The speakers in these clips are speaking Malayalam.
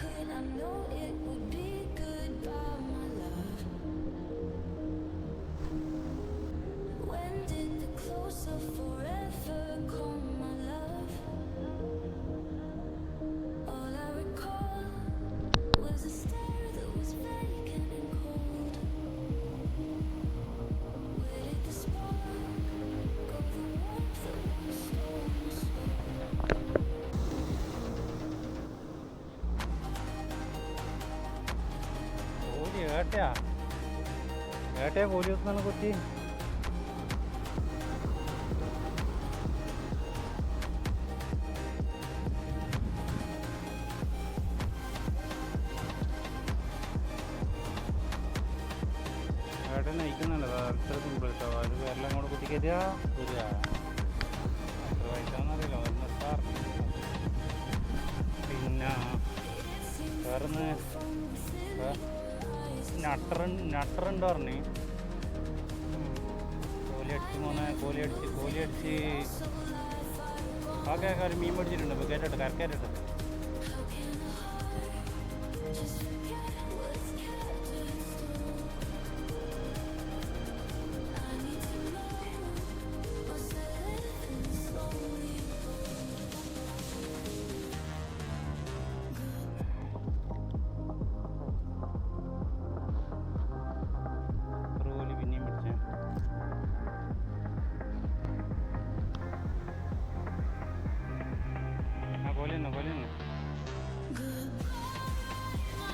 could. I know it would be Kohli ഏട്ടയാ? ഏട്ടയാ Kohli കുത്തുന്ന കുത്തി. ഏട്ടൻ നയിക്കുന്നുണ്ട്. അത്ര സിമ്പിൾ കേട്ടോ അത് വേറെല്ലാം കൂടെ കുത്തി കയറ്റിയാ ശരിയാ എത്ര വയസ്സാണെന്നറിയില്ല ഒന്ന് നിർത്താറില്ല പിന്നെ നട്ടർ നട്ടറുണ്ട് പറഞ്ഞ്. കോലി അടിച്ച് മോനെ കോലി അടിച്ച് കോലി അടിച്ച്. ആ കേൾക്കാൻ മീൻ പിടിച്ചിട്ടുണ്ട് ഇപ്പോൾ കയറ്റട്ടെ കരക്കയറ്റട്ടെ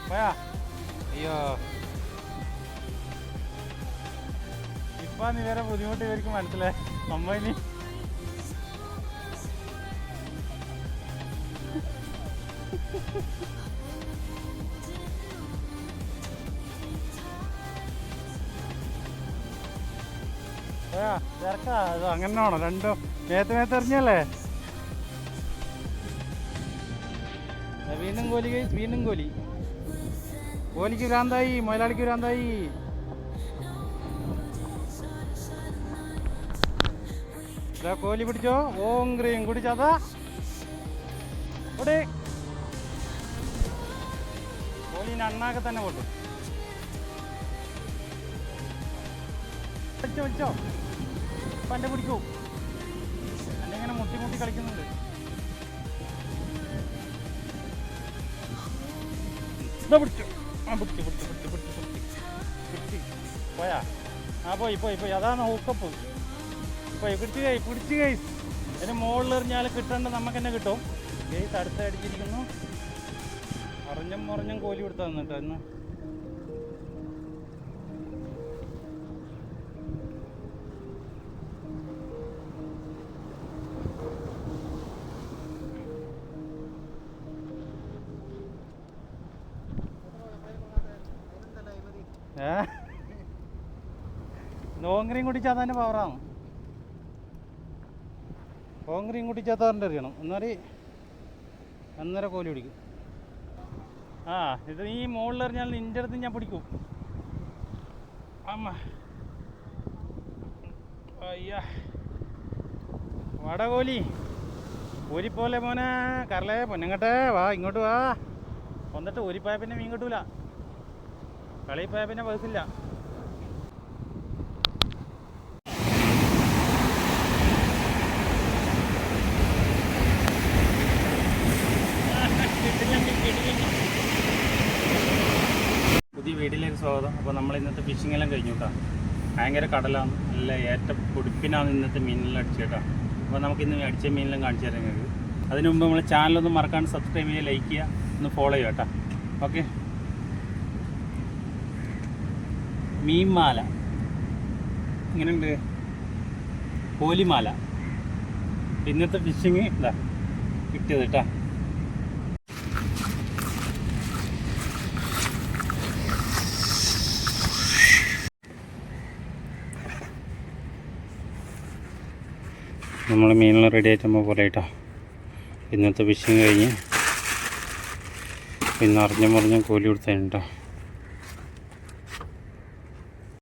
പോയാ അയ്യോ ഇപ്പൊ ഇവരെ ബുദ്ധിമുട്ട് ഇവർക്ക് മനസ്സിലായി. അമ്മ ഇനി ചേർക്കാ. അത് അങ്ങനെ രണ്ടും. നേരത്തെ മേത്ത് എറിഞ്ഞല്ലേ? വീണ്ടും കോലി വീണ്ടും കോലി കോലിക്ക് ഭ്രാന്തായി മുതലാളിക്ക് ഭ്രാന്തായി. കോലി പിടിച്ചോ? ഓം ക്രീം കുടിച്ചാതാ ഇവിടെ കോലിന്റെ തന്നെ പൊട്ടും. വെച്ചോ വെച്ചോ ഇപ്പം പിടിക്കൂ. എന്റെ ഇങ്ങനെ മുട്ടി മുട്ടി കളിക്കുന്നുണ്ട്. ഇതാ പിടിച്ചു. ആ പിടിച്ചു പിടിച്ചു പിടിച്ചു പിടിച്ചു പിടിച്ചു പിടിച്ചു പോയാ? ആ പോയി പോയി പോയി. അതാണ് ഹൂക്കപ്പ് പോയി പിടിച്ചു കൈ പിടിച്ചു കൈ. അതിന് മുകളിൽ എറിഞ്ഞാൽ കിട്ടേണ്ട നമുക്ക് തന്നെ കിട്ടും. ഗെയ്സ് അടുത്ത് അടിച്ചിരിക്കുന്നു. അറിഞ്ഞും മറിഞ്ഞും കോലി കൊടുത്താൽ നിന്നിട്ട് ഇന്ന്. ഏ? ലോങ്ക്രീം കുടിച്ചാൽ തന്നെ പവറാണ് ലോങ്ക്രീം കുടിച്ചാൽ തന്നെ അറിയണം. എന്നാൽ അന്നേരം കോലി പിടിക്കും. ആ ഇത് ഈ മുകളിൽ എറിഞ്ഞാൽ നിന്റെ അടുത്ത് ഞാൻ പിടിക്കും. അമ്മ. അയ്യ. വടകോലി. കോലി പോലെ മോനെ. കരളേ പൊന്നങ്ങട്ടെ വാ ഇങ്ങോട്ട് വാ. വന്നിട്ട് ഊരിപ്പോയാൽ പിന്നെ മീൻ കിട്ടൂല. കളി പോയാൽ പിന്നെ ബസ്സില്ല പുതിയ വീട്ടിലേക്ക് സ്വാഗതം. അപ്പോൾ നമ്മൾ ഇന്നത്തെ ഫിഷിംഗ് എല്ലാം കഴിഞ്ഞു കേട്ടോ. ഭയങ്കര കടലാണ്. നല്ല ഏറ്റ പൊടിപ്പിനാണ് ഇന്നത്തെ മീനെല്ലാം അടിച്ചു കേട്ടോ അപ്പോൾ നമുക്ക് ഇന്ന് അടിച്ച മീനെല്ലാം കാണിച്ചു തരാം നിങ്ങൾക്ക്. അതിനുമുമ്പ് നമ്മൾ ചാനലൊന്നും മറക്കാണ്ട് സബ്സ്ക്രൈബ് ചെയ്യുക ലൈക്ക് ചെയ്യുക ഒന്ന് ഫോളോ ചെയ്യുക കേട്ടോ. ഓക്കെ മീൻമാല. ഇങ്ങനെയുണ്ട്. കോലിമാല ഇന്നത്തെ ഫിഷിങ് ഇതാ കിട്ടിയത് കേട്ടാ നമ്മൾ മീനെല്ലാം റെഡി ആയിട്ടുമ്പോൾ പോലെ കേട്ടോ ഇന്നത്തെ ഫിഷിങ് കഴിഞ്ഞ്. പിന്നെ അറിഞ്ഞ മറിഞ്ഞ കോലി കൊടുത്തതിന് കേട്ടോ